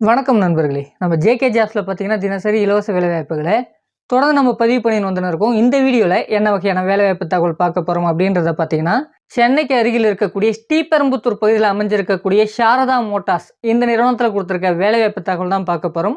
வணக்கம் நண்பர்களே. நம்ம ஜேகே ஜாப்ஸில் பார்த்தீங்கன்னா தினசரி இலவச வேலைவாய்ப்புகளை தொடர்ந்து நம்ம பதிவு பண்ணின்னு வந்துன்னு இருக்கோம். இந்த வீடியோவில் என்ன வகையான வேலைவாய்ப்பு தகவல் பார்க்க போகிறோம் அப்படின்றத பார்த்தீங்கன்னா சென்னைக்கு அருகில் இருக்கக்கூடிய ஸ்ரீபெரும்புத்தூர் பகுதியில் அமைஞ்சிருக்கக்கூடிய சாரதா மோட்டார்ஸ் இந்த நிறுவனத்தில் கொடுத்துருக்க வேலைவாய்ப்பு தகவல் தான் பார்க்க போகிறோம்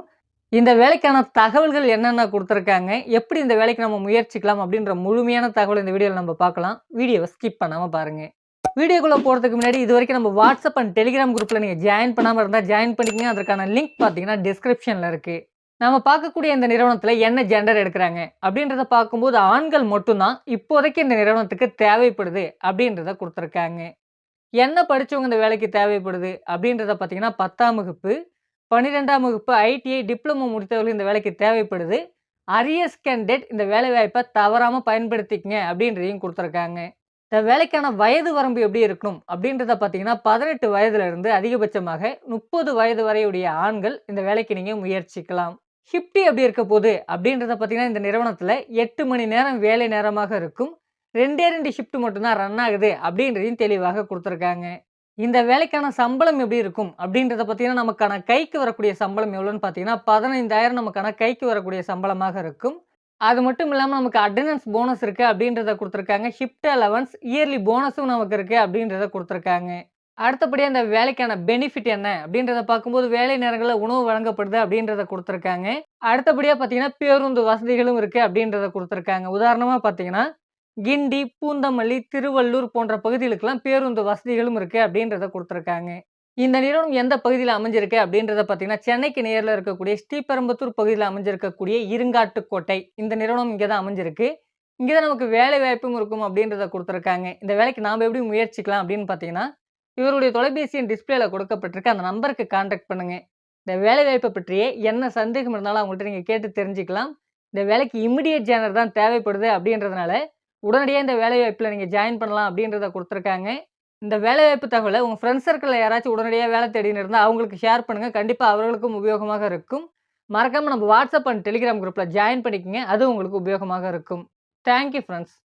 இந்த வேலைக்கான தகவல்கள் என்னென்ன கொடுத்துருக்காங்க எப்படி இந்த வேலைக்கு நம்ம முயற்சிக்கலாம் அப்படின்ற முழுமையான தகவல் இந்த வீடியோவில் நம்ம பார்க்கலாம். வீடியோவை ஸ்கிப் பண்ணாமல் பாருங்கள் வீடியோக்குள்ளே போகிறதுக்கு முன்னாடி இது வரைக்கும் நம்ம வாட்ஸ்அப் அண்ட் டெலிகிராம் குரூப்பில் நீங்கள் ஜாயின் பண்ணாமல் இருந்தால் ஜாயின் பண்ணிக்கங்க. அதற்கான லிங்க் பார்த்தீங்கன்னா டிஸ்கிரிப்ஷனில் இருக்குது நம்ம பார்க்கக்கூடிய இந்த நிறுவனத்தில் என்ன ஜெண்டர் எடுக்கிறாங்க? அப்படின்றத பார்க்கும்போது ஆண்கள் மட்டும்தான் இப்போதைக்கு இந்த நிறுவனத்துக்கு தேவைப்படுது அப்படின்றத கொடுத்துருக்காங்க. என்ன படித்தவங்க இந்த வேலைக்கு தேவைப்படுது அப்படின்றத பார்த்தீங்கன்னா பத்தாம் வகுப்பு பன்னிரெண்டாம் வகுப்பு ஐடிஐ டிப்ளமோ முடித்தவர்கள் இந்த வேலைக்கு தேவைப்படுது. அரியஸ் கேண்டிடேட் இந்த வேலைவாய்ப்பை தவறாமல் பயன்படுத்திக்கங்க அப்படின்றதையும் கொடுத்துருக்காங்க. இந்த வேலைக்கான வயது வரம்பு எப்படி இருக்கணும்? அப்படின்றத பார்த்தீங்கன்னா பதினெட்டு வயதுலேருந்து அதிகபட்சமாக முப்பது வயது வரையுடைய ஆண்கள் இந்த வேலைக்கு நீங்கள் முயற்சிக்கலாம். ஷிஃப்டி எப்படி இருக்க போகுது? அப்படின்றத பார்த்தீங்கன்னா இந்த நிறுவனத்தில் எட்டு மணி நேரம் வேலை நேரமாக இருக்கும். ரெண்டே ரெண்டு ஷிஃப்ட் மட்டும்தான் ரன் ஆகுது அப்படின்றதையும் தெளிவாக கொடுத்துருக்காங்க. இந்த வேலைக்கான சம்பளம் எப்படி இருக்கும்? அப்படின்றத பார்த்தீங்கன்னா நமக்கான கைக்கு வரக்கூடிய சம்பளம் எவ்வளோன்னு பார்த்தீங்கன்னா பதினைந்தாயிரம் நமக்கான கைக்கு வரக்கூடிய சம்பளமாக இருக்கும். அது மட்டும் இல்லாமல் நமக்கு அட்டண்டன்ஸ் போனஸ் இருக்குது அப்படின்றத கொடுத்துருக்காங்க. ஷிஃப்ட் அலவன்ஸ் இயர்லி போனஸும் நமக்கு இருக்குது அப்படின்றத கொடுத்துருக்காங்க. அடுத்தபடியாக அந்த வேலைக்கான பெனிஃபிட் என்ன அப்படின்றத பார்க்கும்போது வேலை நேரங்களில் உணவு வழங்கப்படுது அப்படின்றத கொடுத்துருக்காங்க. அடுத்தபடியாக பார்த்தீங்கன்னா பேருந்து வசதிகளும் இருக்குது அப்படின்றத கொடுத்துருக்காங்க. உதாரணமாக பார்த்தீங்கன்னா கிண்டி பூந்தமல்லி திருவள்ளூர் போன்ற பகுதிகளுக்கெல்லாம் பேருந்து வசதிகளும் இருக்குது அப்படின்றத கொடுத்துருக்காங்க. இந்த நிறுவனம் எந்த பகுதியில் அமைஞ்சிருக்கு அப்படின்றத பார்த்தீங்கன்னா சென்னைக்கு நேரில் இருக்கக்கூடிய ஸ்ரீபெரும்புத்தூர் பகுதியில் அமைஞ்சிருக்கக்கூடிய இருங்காட்டுக்கோட்டை இந்த நிறுவனம் இங்கே தான் அமைஞ்சிருக்கு. இங்கே தான் நமக்கு வேலை வாய்ப்பும் இருக்கும் அப்படின்றத கொடுத்துருக்காங்க. இந்த வேலைக்கு நாம் எப்படி முயற்சிக்கலாம் அப்படின்னு பார்த்தீங்கன்னா இவருடைய தொலைபேசியின் டிஸ்பிளேல கொடுக்கப்பட்டிருக்க. அந்த நம்பருக்கு கான்டாக்ட் பண்ணுங்க. இந்த வேலை வாய்ப்பை பற்றியே என்ன சந்தேகம் இருந்தாலும் அவங்கள்ட்ட நீங்கள் கேட்டு தெரிஞ்சுக்கலாம். இந்த வேலைக்கு இமிடியட் ஜேனர் தான் தேவைப்படுது அப்படின்றதுனால உடனடியாக இந்த வேலை வாய்ப்பில் நீங்கள் ஜாயின் பண்ணலாம் அப்படின்றத கொடுத்துருக்காங்க. இந்த வேலைவாய்ப்பு தகவலை உங்கள் ஃப்ரெண்ட்ஸ் சர்க்கிளில் யாராச்சும் உடனடியாக வேலை தேடின்னு இருந்தால் அவங்களுக்கு ஷேர் பண்ணுங்கள் கண்டிப்பாக அவர்களுக்கும் உபயோகமாக இருக்கும். மறக்காமல் நம்ம வாட்ஸ்அப் அண்ட் டெலிகிராம் குரூப்பில் ஜாயின் பண்ணிக்கங்க. அது உங்களுக்கு உபயோகமாக இருக்கும். Thank you friends